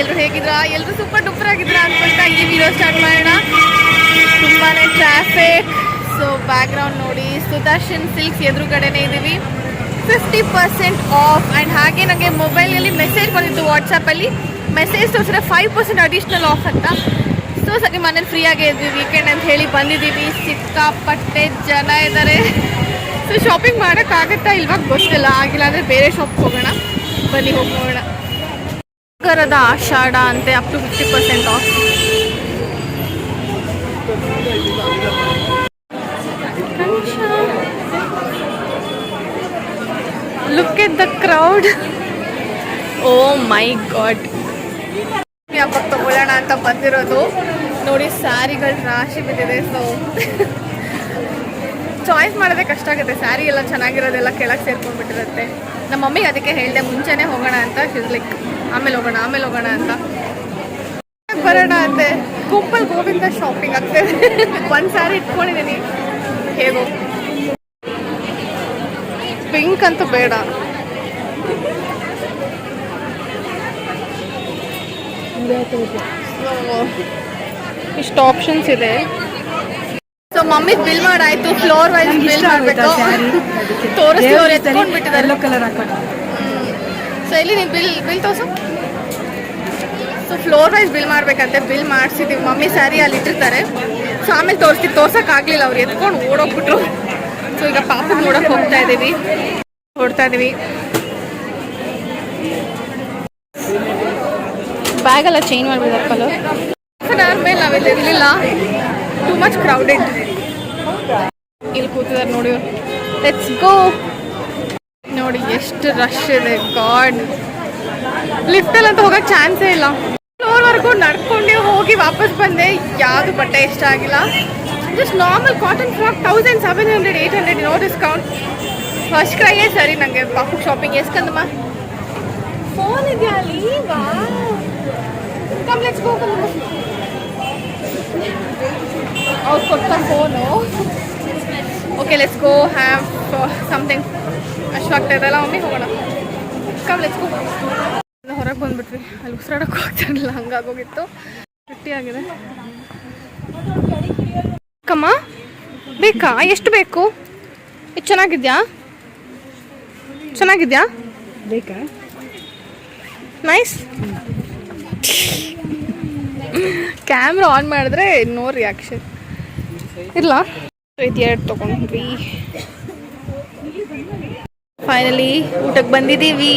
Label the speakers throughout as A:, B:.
A: ಎಲ್ಲರೂ ಹೇಗಿದ್ರಾ? ಎಲ್ಲರೂ super duper ಆಗಿದ್ರಾ ಅನ್ಕೊಳ್ತಾ ಈ ವಿಡಿಯೋ ಸ್ಟಾರ್ಟ್ ಮಾಡೋಣ. ತುಂಬಾ ಟ್ರಾಫಿಕ್ ಸೊ ಬ್ಯಾಕ್ಗ್ರೌಂಡ್ ನೋಡಿ, ಸುದರ್ಶನ್ ಸಿಲ್ಕ್ಸ್ ಎದುರುಗಡೆನೇ ಇದ್ದೀವಿ ಫಿಫ್ಟಿ ಪರ್ಸೆಂಟ್ ಆಫ್ ಆ್ಯಂಡ್ ಹಾಗೆ ನನಗೆ ಮೊಬೈಲಲ್ಲಿ ಮೆಸೇಜ್ ಬಂದಿತ್ತು ವಾಟ್ಸಪ್ಪಲ್ಲಿ ಮೆಸೇಜ್ ತೋರಿಸಿದ್ರೆ ಫೈವ್ ಪರ್ಸೆಂಟ್ ಅಡಿಷ್ನಲ್ ಆಫ್ ಅಂತ. ಸೊ ಸರಿ, ಮನೇಲಿ ಫ್ರೀಯಾಗೇ ಇದ್ವಿ. ವೀಕೆಂಡ್ ಅಂತ ಹೇಳಿ ಬಂದಿದ್ದೀವಿ. ಸಿಕ್ಕಾಪಟ್ಟೆ ಜನ ಇದ್ದಾರೆ ಸೊ ಶಾಪಿಂಗ್ ಮಾಡೋಕ್ಕಾಗತ್ತಾ ಇಲ್ವಾಗ ಗೊತ್ತಿಲ್ಲ. ಆಗಿಲ್ಲ ಅಂದರೆ ಬೇರೆ ಶಾಪ್ಗೆ ಹೋಗೋಣ. ಬನ್ನಿ ಹೋಗೋಣ. ಕರದ ಆಷಾಢ ಅಂತೆ up to fifty percent off look at the crowd oh my god ಹಬ್ಬಕ್ಕೆ ತಗೊಳ್ಳೋಣ ಅಂತ ಬಂದಿರೋದು. ನೋಡಿ, ಸ್ಯಾರಿಗಳು ರಾಶಿ ಬಿದ್ದಿದೆ ಸೊ ಚಾಯ್ಸ್ ಮಾಡೋದೇ ಕಷ್ಟ ಆಗುತ್ತೆ. ಸ್ಯಾರಿ ಎಲ್ಲ ಚೆನ್ನಾಗಿರೋದೆಲ್ಲ ಕೆಳಗೆ ಸೇರ್ಕೊಂಡ್ಬಿಟ್ಟಿರುತ್ತೆ. ನಮ್ಮ ಮಮ್ಮಿಗೆ ಅದಕ್ಕೆ ಹೇಳಿದೆ, ಮುಂಚೆನೇ ಹೋಗೋಣ ಅಂತ ಲೈಕ್ ಆಮೇಲೆ ಹೋಗೋಣ ಆಮೇಲೆ ಹೋಗೋಣ ಅಂತ. ಬರೋಣ ಅಂತೆ. ಗುಂಪಲ್ ಗೋವಿಂದ ಶಾಪಿಂಗ್ ಆಗ್ತದೆ ಒಂದು ಸ್ಯಾರಿ ಇಟ್ಕೊಂಡಿದ್ದೀನಿ ಹೇಗೋ. ಪಿಂಕ್ ಅಂತೂ ಬೇಡ. ಇಷ್ಟು ಆಪ್ಷನ್ಸ್ ಇದೆ. ಸೊ ಮಮ್ಮಿ ಬಿಲ್ ಮಾಡಾಯ್ತು ಫ್ಲೋರ್ ವೈಸ್ ಬಿಲ್ ಮಾಡಬೇಕು ತೋರಿಸಿ ಅವ್ರು
B: ಕಲರ್ ಹಾಕೋಣ
A: ಸೊ ಇಲ್ಲಿ ನೀವು ಬಿಲ್ ಬಿಲ್ ತೋಸು ಸೊ ಫ್ಲೋರ್ ವೈಸ್ ಬಿಲ್ ಮಾಡಬೇಕಂತೆ. ಬಿಲ್ ಮಾಡಿಸಿದ್ದೀವಿ ಮಮ್ಮಿ ಸ್ಯಾರಿ ಅಲ್ಲಿ ಇಟ್ಟಿರ್ತಾರೆ. ಸೊ ಆಮೇಲೆ ತೋರಿಸ್ತೀವಿ ತೋರ್ಸೋಕ್ಕಾಗಲಿಲ್ಲ ಅವ್ರು. ಎತ್ಕೊಂಡು ಓಡೋಗ್ಬಿಟ್ರು. ಸೊ ಈಗ ಪಾಪ ನೋಡೋಕೆ ಹೋಗ್ತಾ ಇದ್ದೀವಿ ಹೊಡ್ತಾ ಇದ್ದೀವಿ ಬ್ಯಾಗೆಲ್ಲ ಚೇಂಜ್ ಮಾಡಿಬಿಡ್ತಾರೆ ಕಲರ್ ಹಾಫ್ ಅನ್ ಅವರ್ ಮೇಲೆ ನಾವೆಲ್ಲ ಇರಲಿಲ್ಲ. ಟೂ ಮಚ್ ಕ್ರೌಡೆಡ್ ಇಲ್ಲಿ ಕೂತಿದ್ದಾರೆ ನೋಡಿ ಲೆಟ್ಸ್ ಗೋ ನೋಡಿ, ಎಷ್ಟು ರಶ್ ಇದೆ ಗಾಡ್ ಲಿಫ್ಟಲ್ಲಿ ಅಂತ ಹೋಗಕ್ಕೆ ಚಾನ್ಸೇ ಇಲ್ಲ. ಫ್ಲೋರ್ವರೆಗೂ ನಡ್ಕೊಂಡೆ ಹೋಗಿ ವಾಪಸ್ ಬಂದೆ, ಯಾವುದು ಬಟ್ಟೆ ಇಷ್ಟ ಆಗಿಲ್ಲ. Just normal cotton frock thousand seven hundred eight hundred no discount first ಕ್ರೈಯೇ ಸರಿ ನನಗೆ ಪಾಪು ಶಾಪಿಂಗ್ ಎಸ್ಕಂದಮ್ಮ ಫೋನ್ ಇದೆಯಾ ಅಲ್ಲಿ ಕಮ್ ಲೆಟ್ಸ್ ಗೋ ಅವ್ರು ಕೊಟ್ಟ phone okay let's go have something ಅಷ್ಟು ಆಗ್ತಾ ಇದೆಲ್ಲ ಒಮ್ಮೆ ಹೋಗೋಣ. ಕಮ್ ಲೆಟ್ಸ್ ಗೋ ಹೊರಗೆ ಬಂದ್ಬಿಟ್ರಿ ಅಲ್ಲಿ ಉಸಿರಾಡಕ್ಕೆ ಹೋಗ್ತಿರಲಿಲ್ಲ ಹಂಗಾಗೋಗಿತ್ತು ಗಟ್ಟಿಯಾಗಿದೆ ಕಮ್ಮ ಬೇಕಾ? ಎಷ್ಟು ಬೇಕು? ಇದು ಚೆನ್ನಾಗಿದ್ಯಾ? ಚೆನ್ನಾಗಿದ್ಯಾ?
B: ಬೇಕಾ?
A: ನೈಸ್ ಕ್ಯಾಮ್ರಾ ಆನ್ ಮಾಡಿದ್ರೆ ನೋ ರಿಯಾಕ್ಷನ್ ಇಲ್ಲ ಇದು ಎರಡು ತೊಗೊಂಡ್ವಿ. ಫೈನಲಿ ಊಟಕ್ಕೆ ಬಂದಿದ್ದೀವಿ.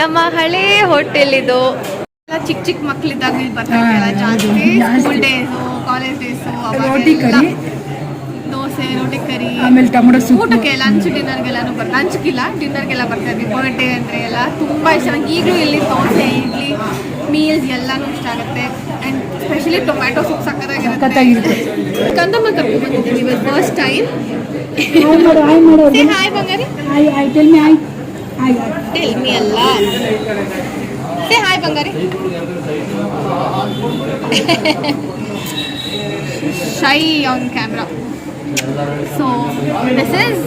A: ನಮ್ಮ ಹಳೆ ಹೋಟೆಲ್ ಇದು. ಎಲ್ಲ ಚಿಕ್ಕ ಚಿಕ್ಕ ಮಕ್ಕಳಿದ್ದಾಗ ಇಲ್ಲಿ ಬರ್ತಾರೆ ಜಾಸ್ತಿ. ಸ್ಕೂಲ್ ಡೇಸು ಕಾಲೇಜ್ ಡೇಸು
B: ರೋಟಿ ಕರಿ.
A: ದೋಸೆ ರೋಟಿ ಕರಿ.
B: ಆಮೇಲೆ ಟೊಮೊಟೊ ಸೂಪ್
A: ಊಟಕ್ಕೆ ಲಂಚ್ ಡಿನ್ನರ್ಗೆಲ್ಲಾನು ಬರ್ ಲಂಚ್ಗಿಲ್ಲ ಡಿನ್ನರ್ಗೆಲ್ಲ ಬರ್ತಾ ಇದ್ವಿ. ಬರ್ಡೇ ಅಂದರೆ ಎಲ್ಲ ತುಂಬ ಇಷ್ಟ. ನಂಗೆ ಈಗಲೂ ಇಲ್ಲಿ ದೋಸೆ ಇಡ್ಲಿ ಮೀಲ್ಸ್ ಎಲ್ಲಾನು ಇಷ್ಟ ಆಗುತ್ತೆ. ಆ್ಯಂಡ್ ಸ್ಪೆಷಲಿ ಟೊಮ್ಯಾಟೊ ಸೂಪ್ ಸಕ್ಕತ್ತಾಗಿರುತ್ತೆ. ಕಂದಮ್ಮ ಕರ್ಕೊಂಡು ಬಂದಿದ್ದೀವಿ ಇವತ್ತು ಫಸ್ಟ್ ಟೈಮ್
B: ಹಾಯ್
A: ಬಂಗಾರಿ.
B: Hi hi tell me hi hi
A: tell me ಅಲ್ಲ. Say hi Bangari. Shy on camera so this is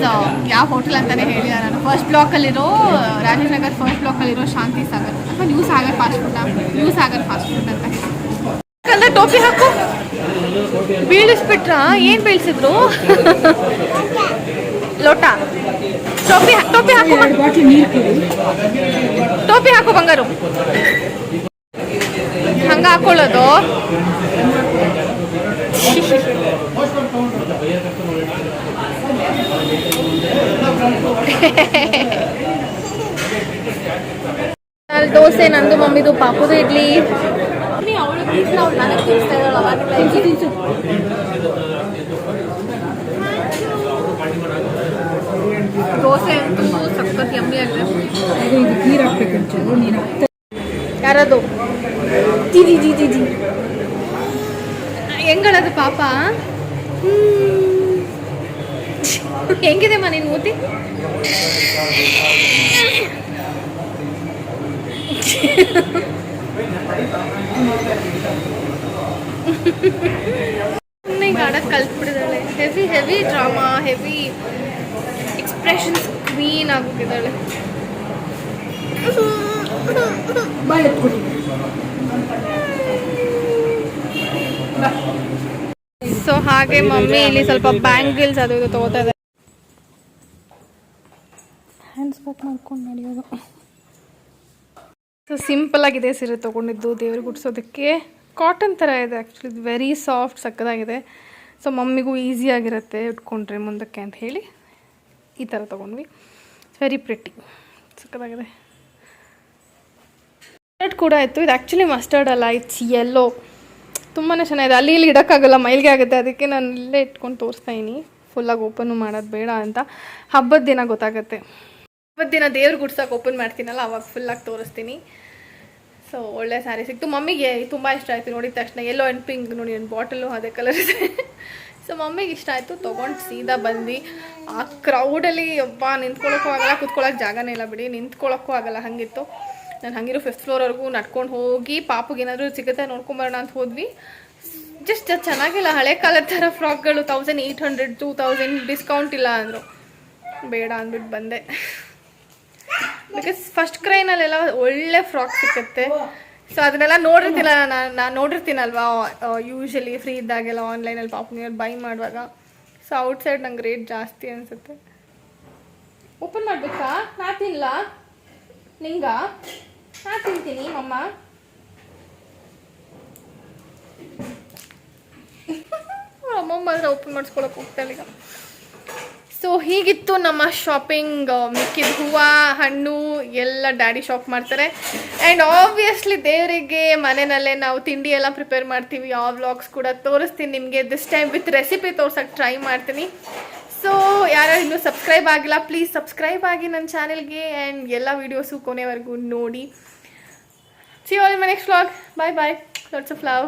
A: ಯಾವ ಹೋಟೆಲ್ ಅಂತಾನೆ ಹೇಳಿದ ನಾನು. ಫಸ್ಟ್ ಬ್ಲಾಕಲ್ಲಿರೋ ರಾಜೀವ್ ನಗರ್ ಫಸ್ಟ್ ಬ್ಲಾಕಲ್ಲಿರೋ ಶಾಂತಿ ಸಾಗರ್. ಅಥವಾ new Sagar fast food new Sagar fast food ಅಂತ. ಟೋಪಿ ಹಾಕು? ಬೀಳಿಸ್ಬಿಟ್ರ? ಏನು ಬೀಳ್ಸಿದ್ರು? ಲೋಟ. ಟೋಪಿ ಟೋಪಿ ಹಾಕು ಟೋಪಿ ಹಾಕು ಬಂಗಾರು. ಹಂಗ ಹಾಕೊಳ್ಳೋದು? ದೋಸೆ ನಂದು ಮಮ್ಮಿದು ಪಾಪುದು ಇಡ್ಲಿ. ದೋಸೆ ಅಂತೂ ಸಖತ್ ಯಮ್ಮಿ ಆಗಿದೆ. ಯಾರದು? ಜಿ ಜಿ ಜಿ ಜಿ ಜಿ. ಹೆಂಗಳದು ಪಾಪ? ಹ್ಮ್. ಹೆಂಗಿದೆ ಮನೇನ್ ಮೂತಿ ಕಲ್ತು ಆಡಕ್ಕೆ ಕಲ್ತ್ಬಿಟ್ಟಿದ್ದಾಳೆ. Heavy heavy drama heavy expressions queen ಆಗೋಗಿದ್ದಾಳೆ so ಹಾಗೆ ಮಮ್ಮಿ ಇಲ್ಲಿ ಸ್ವಲ್ಪ ಬ್ಯಾಂಗಲ್ಸ್ ಅದು ಇದು ತಗೋತಾ ಇದೆ ಹ್ಯಾಂಡ್ಸ್ ಬ್ಯಾಕ್ ಮಾಡ್ಕೊಂಡು ನಡೆಯೋದು. ಸೊ ಸಿಂಪಲ್ ಆಗಿದೆ ಸೀರೆ ತೊಗೊಂಡಿದ್ದು, ದೇವ್ರಿಗೆ ಗುಡ್ಸೋದಕ್ಕೆ ಕಾಟನ್ ಥರ ಇದೆ ಆ್ಯಕ್ಚುಲಿ ಇದು ವೆರಿ ಸಾಫ್ಟ್ ಸಕ್ಕದಾಗಿದೆ. ಸೊ ಮಮ್ಮಿಗೂ ಈಸಿ ಆಗಿರುತ್ತೆ ಉಟ್ಕೊಂಡ್ರೆ ಮುಂದಕ್ಕೆ ಅಂತ ಹೇಳಿ ಈ ಥರ ತೊಗೊಂಡ್ವಿ. Very pretty ಸಕ್ಕದಾಗಿದೆ. ಶರ್ಟ್ ಕೂಡ ಇತ್ತು ಇದು ಆ್ಯಕ್ಚುಲಿ ಮಸ್ಟರ್ಡ್ ಅಲ್ಲ ಇಟ್ಸ್ ಎಲ್ಲೋ ತುಂಬಾ ಚೆನ್ನಾಗಿದೆ. ಅಲ್ಲಿ ಇಲ್ಲಿ ಇಡೋಕ್ಕಾಗಲ್ಲ, ಮೈಲ್ಗೆ ಆಗುತ್ತೆ. ಅದಕ್ಕೆ ನಾನು ಇಲ್ಲೇ ಇಟ್ಕೊಂಡು ತೋರಿಸ್ತಾ ಇದೀನಿ. ಫುಲ್ಲಾಗಿ ಓಪನ್ನು ಮಾಡೋದು ಬೇಡ ಅಂತ. ಹಬ್ಬದ ದಿನ ಗೊತ್ತಾಗುತ್ತೆ. ದಿನ ದೇವ್ರಿಗೆ ಗುಡ್ಸಕ್ಕೆ ಓಪನ್ ಮಾಡ್ತೀನಲ್ಲ, ಅವಾಗ ಫುಲ್ಲಾಗಿ ತೋರಿಸ್ತೀನಿ. ಸೊ ಒಳ್ಳೆ ಸ್ಯಾರಿ ಸಿಕ್ತು. ಮಮ್ಮಿಗೆ ತುಂಬ ಇಷ್ಟ ಆಯಿತು. ನೋಡಿದ ತಕ್ಷಣ ಎಲ್ಲೋ ಆ್ಯಂಡ್ ಪಿಂಕ್ ನೋಡಿ ನನ್ನ ಬಾಟಲು ಅದೇ ಕಲರ್ ಇದೆ. ಸೊ ಮಮ್ಮಿಗೆ ಇಷ್ಟ ಆಯಿತು. ತೊಗೊಂಡು ಸೀದಾ ಬಂದು ಆ ಕ್ರೌಡಲ್ಲಿ ಒಬ್ಬ ನಿಂತ್ಕೊಳ್ಳೋಕ್ಕೂ ಆಗಲ್ಲ ಕುತ್ಕೊಳ್ಳೋಕೆ ಜಾಗನೇ ಇಲ್ಲ ಬಿಡಿ. ನಿಂತ್ಕೊಳ್ಳೋಕ್ಕೂ ಆಗಲ್ಲ, ಹಾಗಿತ್ತು. ನಾನು ಹಂಗಿರೋ ಫಿಫ್ತ್ ಫ್ಲೋರ್ವರೆಗೂ ನಡ್ಕೊಂಡು ಹೋಗಿ, ಪಾಪಗೆ ಏನಾದರೂ ಸಿಗುತ್ತೆ ನೋಡ್ಕೊಂಬರೋಣ ಅಂತ ಹೋದ್ವಿ. ಜಸ್ಟ್ ಚೆನ್ನಾಗಿಲ್ಲ. ಹಳೆ ಕಾಲದ ಥರ ಫ್ರಾಕ್ಗಳು thousand eight hundred two thousand discount ಇಲ್ಲ ಅಂದರು. ಬೇಡ ಅಂದ್ಬಿಟ್ಟು ಬಂದೆ. ಬಿಕಾಸ್ ಫಸ್ಟ್ ಕ್ರೈನಲ್ಲೆಲ್ಲ ಒಳ್ಳೆ ಫ್ರಾಕ್ ಸಿಕ್ಕುತ್ತೆ. ಸೊ ಅದನ್ನೆಲ್ಲ ನೋಡಿರ್ತಿಲ್ಲ ನಾನು ನಾನು ನೋಡಿರ್ತೀನಲ್ವಾ ಯೂಶಲಿ ಫ್ರೀ ಇದ್ದಾಗೆಲ್ಲ ಆನ್ಲೈನಲ್ಲಿ ಪಾಪ್ನಿಯರ್ ಬೈ ಮಾಡುವಾಗ. ಸೊ ಔಟ್ಸೈಡ್ ನಂಗೆ ರೇಟ್ ಜಾಸ್ತಿ ಅನಿಸುತ್ತೆ. ಓಪನ್ ಮಾಡಬೇಕಾ? ನಾ ತಿನ್ಲ? ನಿಂಗ? ನಾ ತಿಂತೀನಿ ಮಮ್ಮ ಅಮ್ಮಮ್ಮ ಆದರೆ ಓಪನ್ ಮಾಡಿಸ್ಕೊಳಕ್ಕೆ ಹೋಗ್ತಾಳೆ ಈಗ. ಹೀಗಿತ್ತು ನಮ್ಮ ಶಾಪಿಂಗ್ ಮಿಕ್ಕಿದ ಹೂವು, ಹಣ್ಣು ಎಲ್ಲ ಡ್ಯಾಡಿ ಶಾಪ್ ಮಾಡ್ತಾರೆ. ಆ್ಯಂಡ್ ಆಬ್ವಿಯಸ್ಲಿ ದೇವರಿಗೆ ಮನೆಯಲ್ಲೇ ನಾವು ತಿಂಡಿ ಎಲ್ಲ ಪ್ರಿಪೇರ್ ಮಾಡ್ತೀವಿ. ಆ ವ್ಲಾಗ್ಸ್ ಕೂಡ ತೋರಿಸ್ತೀನಿ ನಿಮಗೆ ದಿಸ್ ಟೈಮ್ ವಿತ್ ರೆಸಿಪಿ ತೋರ್ಸಕ್ಕೆ ಟ್ರೈ ಮಾಡ್ತೀನಿ. ಸೊ ಯಾರು ಇನ್ನೂ ಸಬ್ಸ್ಕ್ರೈಬ್ ಆಗಿಲ್ಲ ಪ್ಲೀಸ್ ಸಬ್ಸ್ಕ್ರೈಬ್ ಆಗಿ ನನ್ನ ಚಾನೆಲ್ಗೆ ಆ್ಯಂಡ್ ಎಲ್ಲ ವೀಡಿಯೋಸು ಕೊನೆವರೆಗೂ ನೋಡಿ. See all my next vlog bye bye lots of love